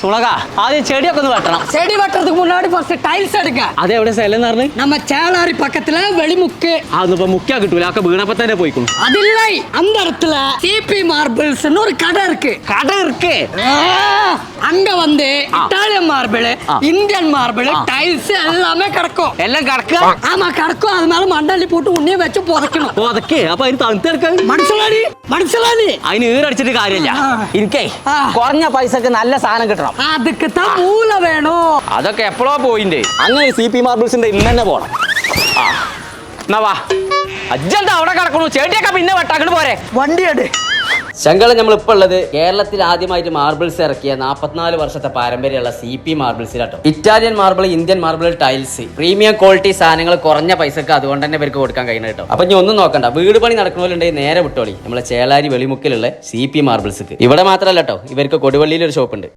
സുണക ആദ്യം ചെടിയൊക്കെ ഒന്ന് വെട്ടണം செடி வெட்டுறதுக்கு முன்னாடி ஃபர்ஸ்ட் டைல்ஸ் எடுங்க അത് എവിടെ സ്ഥലം എന്ന് പറഞ്ഞു நம்ம சேலாரி பக்கத்துல வெளிமுக்கு അതൊന്നും ഇപ്പൊ മുക്കിയാ കിട്ടൂല ഒക്കെ വീണപ്പോ തന്നെ പോയിക്കും அது இல்லை அந்த இடத்துல சிபி மார்பிள்ஸ்னு ஒரு கடை இருக்கு കട ഇറക്കേ ஆ, அங்க வந்து ஆ. இட்டாலியன் மார்பிள் ஆ. இந்தியன் மார்பிள் டைல்ஸ் எல்லாமே கிடக்கும் എല്ലാം കടക്ക ஆமா கிடக்கும் அது மேல மண்டலி போட்டு உன்னையே வச்சு புதைக்கணும் പുതക്കേ അപ്പൊ അതിന് തണുത്തെടുക്കാൻ மனசுலாடி மனசுலாடி അതിന് ഈറടിച്ചിട്ട് കാര്യമില്ല ആ. എനിക്കേ ആ. കുറഞ്ഞ പൈസക്ക് നല്ല സാധനം കിട്ടണം വേണം. അതൊക്കെ മൂല വേണോ? അതൊക്കെ എപ്പോഴോ പോയിന്റ് അങ്ങനെ സി പി മാർബിൾസിന്റെ ഇന്നെ പോണം. ആ എന്നാ വാ. അജ്ജന്താ അവിടെ കിടക്കണു ചേട്ടിയൊക്കെ പിന്നെ വെട്ടാക്കണ് പോരെ. വണ്ടി എടു. ശങ്കള നമ്മളിപ്പോൾ ഉള്ളത് കേരളത്തിൽ ആദ്യമായിട്ട് മാർബിൾസ് ഇറക്കിയ നാൽപ്പത്തിനാല് വർഷത്തെ പാരമ്പര്യമുള്ള C P മാർബിൾസിലാട്ടോ. Italian marble Indian marble tiles. Premium quality സാധനങ്ങൾ കുറഞ്ഞ പൈസക്ക് അതുകൊണ്ട് തന്നെ ഇവർക്ക് കൊടുക്കാൻ കഴിയുന്നത് കേട്ടോ. അപ്പൊ ഇനി ഒന്നും നോക്കണ്ട. വീട് പണി നടക്കുന്നവരുണ്ടെങ്കിൽ നേരെ വിട്ടോളി. നമ്മളെ ചേളാരി വെളിമുക്കിലുള്ള സി പി മാർബിൾസ് ഇവിടെ മാത്രമല്ല കേട്ടോ ഇവർക്ക് കൊടുവള്ളിയിൽ ഒരു ഷോപ്പ് ഉണ്ട്